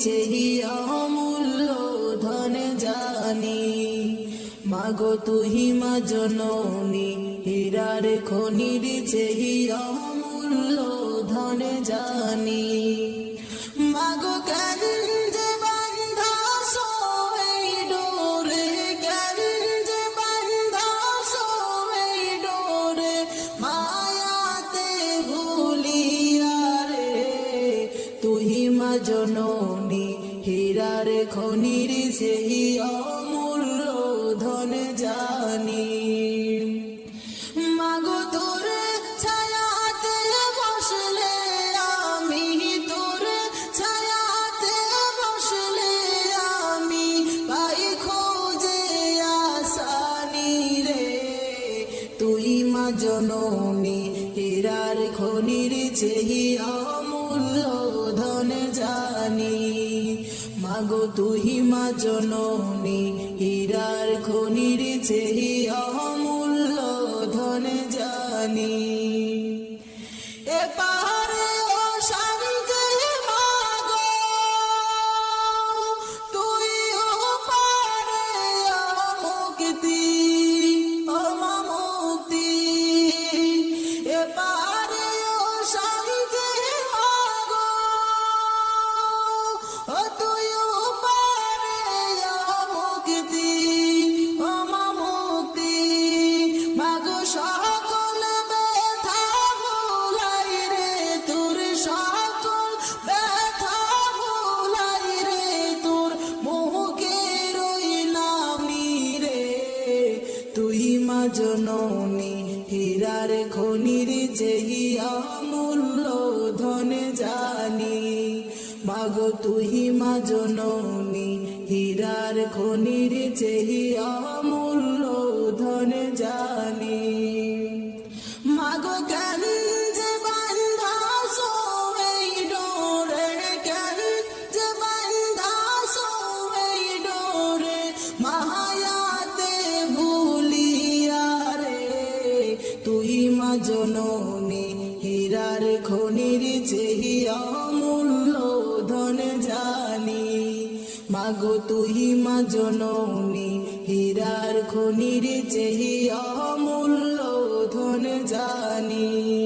হীরার খনির চেহি অমূল্য ধন জানি। মাগো তুহি মা জননী, হীরার খনির চেহি অমূল্য ধন জানি। মাগো কেন বান্ধা খনির সেই অমূল্য ধন জানি। জননী হীরার খনির চেহি অমূল্য মাগো তুহি মা জননী হীরার খনির চেহি অমূল্য ধন জানি। জননী, হীরার খনির যেহি অমূল্য ধন জানি। মাগো তুহি মা জননী, হীরার খনির যেহি অমূল্য ধন জানি। মাগো জননী হীরার খনির চেহি অমূল্য ধন জানি। মাগো তুই মা জননী হীরার খনির চেহি অমূল্য ধন জানি।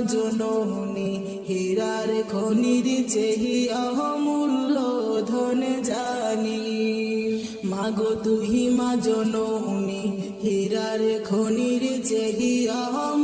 জননী, হীরার খনির চেহি অহমূল্য ধন জানি। মাগো তুহি মা জননী, হীরার খনির চেহি অমূল্য